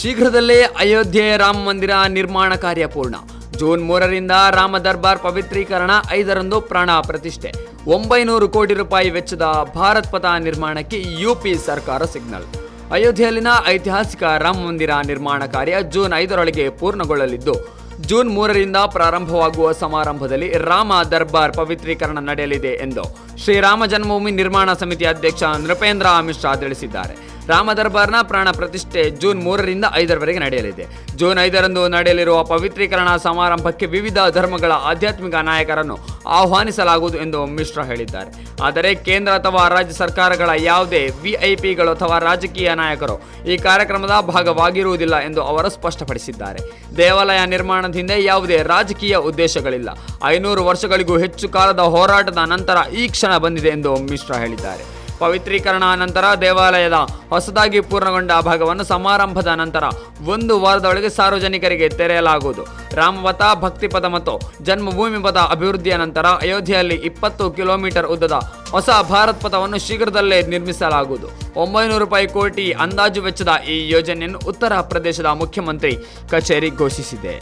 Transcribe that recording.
ಶೀಘ್ರದಲ್ಲೇ ಅಯೋಧ್ಯೆ ರಾಮ ಮಂದಿರ ನಿರ್ಮಾಣ ಕಾರ್ಯ ಪೂರ್ಣ. ಜೂನ್ ಮೂರರಿಂದ ರಾಮ ದರ್ಬಾರ್ ಪವಿತ್ರೀಕರಣ ಐದರಂದು ಪ್ರಾಣ ಪ್ರತಿಷ್ಠೆ. ಒಂಬೈನೂರು ಕೋಟಿ ರೂಪಾಯಿ ವೆಚ್ಚದ ಭಾರತ್ ಪಥ ನಿರ್ಮಾಣಕ್ಕೆ ಯುಪಿ ಸರ್ಕಾರ ಸಿಗ್ನಲ್. ಅಯೋಧ್ಯೆಯಲ್ಲಿನ ಐತಿಹಾಸಿಕ ರಾಮ ಮಂದಿರ ನಿರ್ಮಾಣ ಕಾರ್ಯ ಜೂನ್ ಐದರೊಳಗೆ ಪೂರ್ಣಗೊಳ್ಳಲಿದ್ದು, ಜೂನ್ ಮೂರರಿಂದ ಪ್ರಾರಂಭವಾಗುವ ಸಮಾರಂಭದಲ್ಲಿ ರಾಮ ದರ್ಬಾರ್ ಪವಿತ್ರೀಕರಣ ನಡೆಯಲಿದೆ ಎಂದು ಶ್ರೀರಾಮ ಜನ್ಮಭೂಮಿ ನಿರ್ಮಾಣ ಸಮಿತಿ ಅಧ್ಯಕ್ಷ ನೃಪೇಂದ್ರ ಮಿಶ್ರಾ ತಿಳಿಸಿದ್ದಾರೆ. ರಾಮ ದರ್ಬಾರ್ನ ಪ್ರಾಣ ಪ್ರತಿಷ್ಠೆ ಜೂನ್ ಮೂರರಿಂದ ಐದರವರೆಗೆ ನಡೆಯಲಿದೆ. ಜೂನ್ ಐದರಂದು ನಡೆಯಲಿರುವ ಪವಿತ್ರೀಕರಣ ಸಮಾರಂಭಕ್ಕೆ ವಿವಿಧ ಧರ್ಮಗಳ ಆಧ್ಯಾತ್ಮಿಕ ನಾಯಕರನ್ನು ಆಹ್ವಾನಿಸಲಾಗುವುದು ಎಂದು ಮಿಶ್ರಾ ಹೇಳಿದ್ದಾರೆ. ಆದರೆ ಕೇಂದ್ರ ಅಥವಾ ರಾಜ್ಯ ಸರ್ಕಾರಗಳ ಯಾವುದೇ ವಿಐಪಿಗಳು ಅಥವಾ ರಾಜಕೀಯ ನಾಯಕರು ಈ ಕಾರ್ಯಕ್ರಮದ ಭಾಗವಾಗಿರುವುದಿಲ್ಲ ಎಂದು ಅವರು ಸ್ಪಷ್ಟಪಡಿಸಿದ್ದಾರೆ. ದೇವಾಲಯ ನಿರ್ಮಾಣದ ಹಿಂದೆ ಯಾವುದೇ ರಾಜಕೀಯ ಉದ್ದೇಶಗಳಿಲ್ಲ. ಐನೂರು ವರ್ಷಗಳಿಗೂ ಹೆಚ್ಚು ಕಾಲದ ಹೋರಾಟದ ನಂತರ ಈ ಕ್ಷಣ ಬಂದಿದೆ ಎಂದು ಮಿಶ್ರಾ ಹೇಳಿದ್ದಾರೆ. ಪವಿತ್ರೀಕರಣ ನಂತರ ದೇವಾಲಯದ ಹೊಸದಾಗಿ ಪೂರ್ಣಗೊಂಡ ಭಾಗವನ್ನು ಸಮಾರಂಭದ ನಂತರ ಒಂದು ವಾರದೊಳಗೆ ಸಾರ್ವಜನಿಕರಿಗೆ ತೆರೆಯಲಾಗುವುದು. ರಾಮಪಥ ಭಕ್ತಿಪದ ಮತ್ತು ಜನ್ಮಭೂಮಿ ಪದ ಅಭಿವೃದ್ಧಿಯ ನಂತರ ಅಯೋಧ್ಯೆಯಲ್ಲಿ ಇಪ್ಪತ್ತು ಕಿಲೋಮೀಟರ್ ಉದ್ದದ ಹೊಸ ಭಾರತ್ ಪಥವನ್ನು ಶೀಘ್ರದಲ್ಲೇ ನಿರ್ಮಿಸಲಾಗುವುದು. ಒಂಬೈನೂರು ರೂಪಾಯಿ ಕೋಟಿ ಅಂದಾಜು ವೆಚ್ಚದ ಈ ಯೋಜನೆಯನ್ನು ಉತ್ತರ ಪ್ರದೇಶದ ಮುಖ್ಯಮಂತ್ರಿ ಕಚೇರಿ ಘೋಷಿಸಿದೆ.